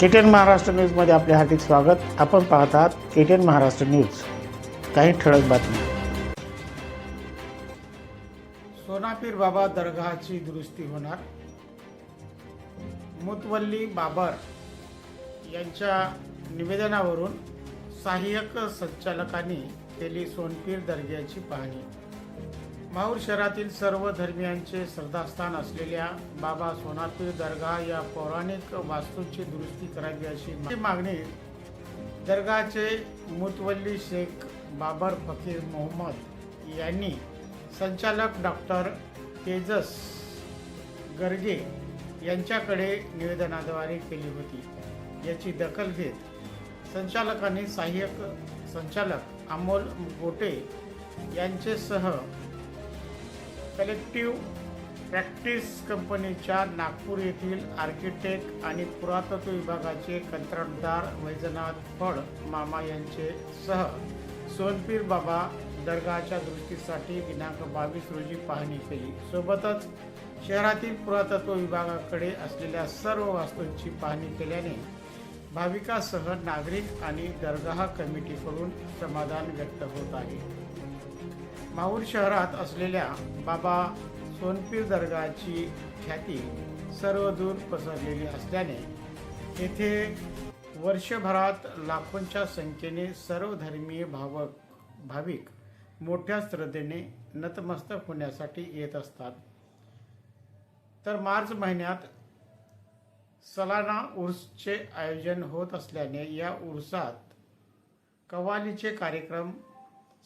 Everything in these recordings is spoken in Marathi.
केटीएन महाराष्ट्र न्यूजमध्ये आपले हार्दिक स्वागत. आपण पाहत आहात केटीएन महाराष्ट्र न्यूज. काही ठळक बातमी सोनापीर बाबा दर्गाची दुरुस्ती होणार. मुतवल्ली बाबर यांच्या निवेदनावरून सहाय्यक संचालकांनी केली सोनपीर दर्ग्याची पाहणी. माहूर शहरातील सर्व धर्मियांचे श्रद्धास्थान असलेल्या बाबा सोनापीर दर्गा या पौराणिक वास्तूंची दुरुस्ती करावी अशी मागणी दर्गाचे मुतवल्ली शेख बाबर फकीर मोहम्मद यांनी संचालक डॉक्टर तेजस गर्गे यांच्याकडे निवेदनाद्वारे केली होती. याची दखल घेत संचालकांनी सहाय्यक संचालक अमोल गोटे यांचेसह कलेक्टिव्ह प्रॅक्टिस कंपनीच्या नागपूर येथील आर्किटेक्ट आणि पुरातत्व विभागाचे कंत्राटदार वैजनाथ फड मामा यांचे सह सोनपीर बाबा दर्गाच्या दुरुस्तीसाठी दिनांक बावीस रोजी पाहणी केली. सोबतच शहरातील पुरातत्व विभागाकडे असलेल्या सर्व वास्तूंची पाहणी केल्याने भाविकासह नागरिक आणि दरगाह कमिटीकडून समाधान व्यक्त होत आहे. माहूर शहरात असलेल्या बाबा सोनपीर दर्गाची ख्याती सर्वदूर पसरलेली असल्याने येथे वर्षभरात लाखोंच्या संख्येने सर्वधर्मीय भावक भाविक मोठ्या श्रद्धेने नतमस्तक होण्यासाठी येत असतात. तर मार्च महिन्यात सलाना उर्सचे आयोजन होत असल्याने या उर्सात कव्वालीचे कार्यक्रम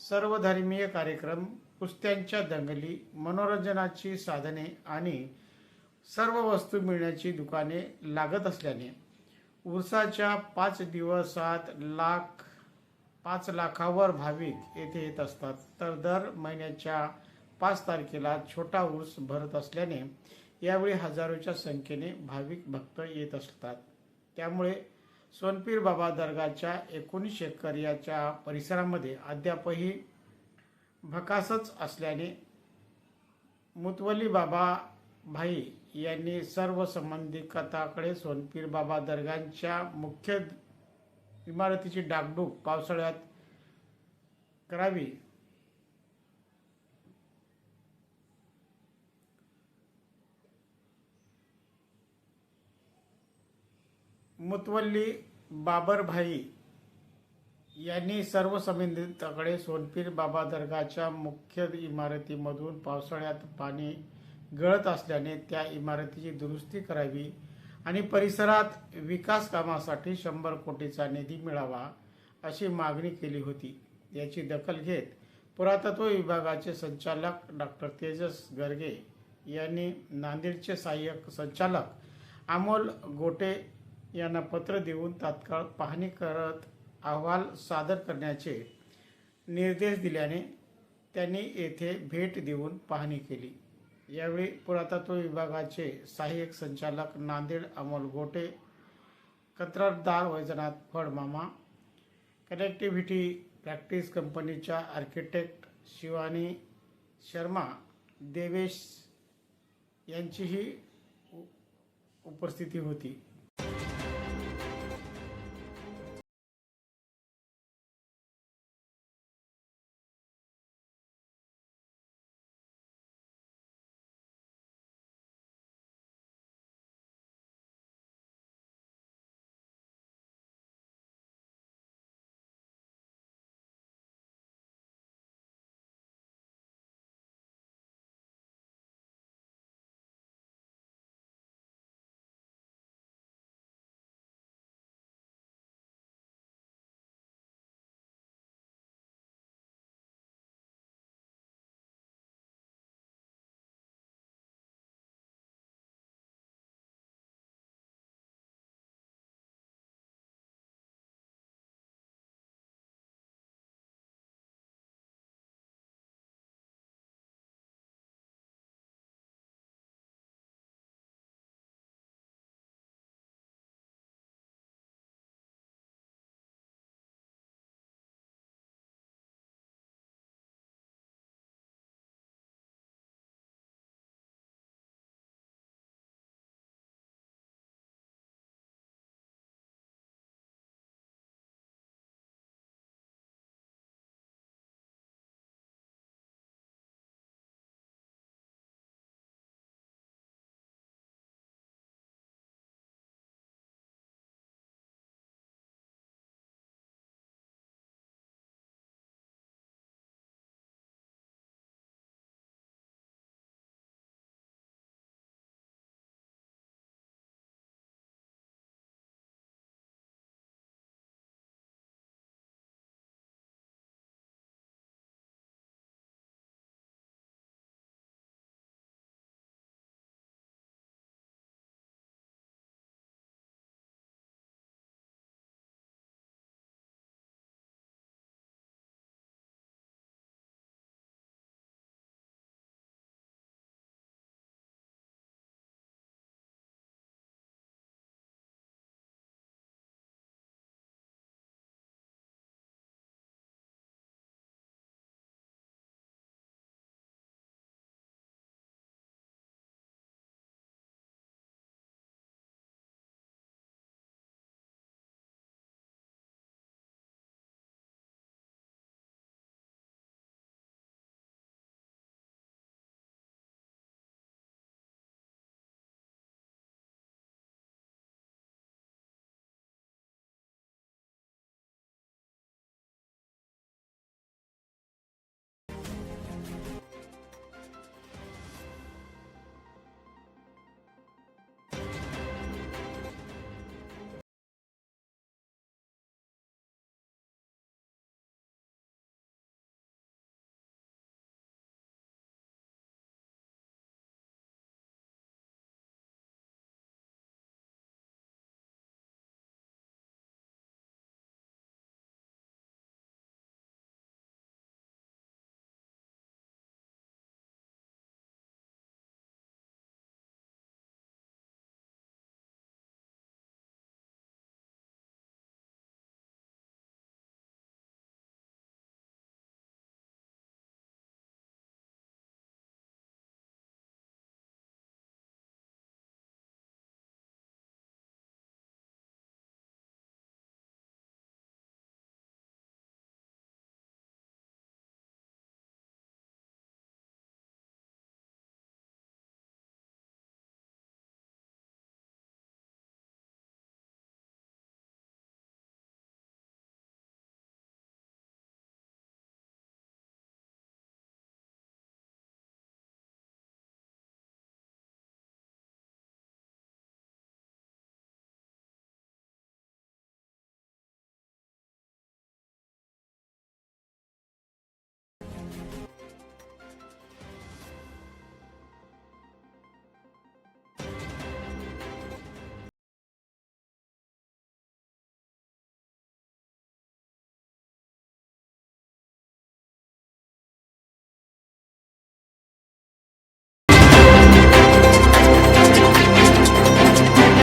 सर्व धर्मीय कार्यक्रम कुस्त्यांच्या दंगली मनोरंजनाची साधने आणि सर्व वस्तू मिळण्याची दुकाने लागत असल्याने उर्साच्या पाच दिवसात लाख पाच लाखावर भाविक येथे येत असतात. तर दर महिन्याच्या पाच तारखेला छोटा ऊस भरत असल्याने यावेळी हजारोच्या संख्येने भाविक भक्त येत असतात. त्यामुळे सोनपीर बाबा दर्गाच्या एकोणीस एकर याच्या परिसरामध्ये अद्यापही भकासच असल्याने मुतवली बाबा भाई यांनी सर्व संबंधिताकडे सोनपीर बाबा दर्गांच्या मुख्य इमारतीची डागडूक पावसाळ्यात करावी. मुतवल्ली बाबरभाई यांनी सर्व संबंधिताकडे सोनपीर बाबा दर्गाच्या मुख्य इमारतीमधून पावसाळ्यात पाणी गळत असल्याने त्या इमारतीची दुरुस्ती करावी आणि परिसरात विकास कामासाठी शंभर कोटीचा निधी मिळावा अशी मागणी केली होती. याची दखल घेत पुरातत्व विभागाचे संचालक डॉक्टर तेजस गर्गे यांनी नांदेडचे सहाय्यक संचालक अमोल गोटे यांना पत्र देऊन तात्काळ पाहणी करत अहवाल सादर करण्याचे निर्देश दिल्याने त्यांनी येथे भेट देऊन पाहणी केली. यावेळी पुरातत्व विभागाचे सहाय्यक संचालक नांदेड अमोल गोटे कंत्राटदार वैजनाथ फडमामा कनेक्टिव्हिटी प्रॅक्टिस कंपनीच्या आर्किटेक्ट शिवानी शर्मा देवेश यांचीही उपस्थिती होती.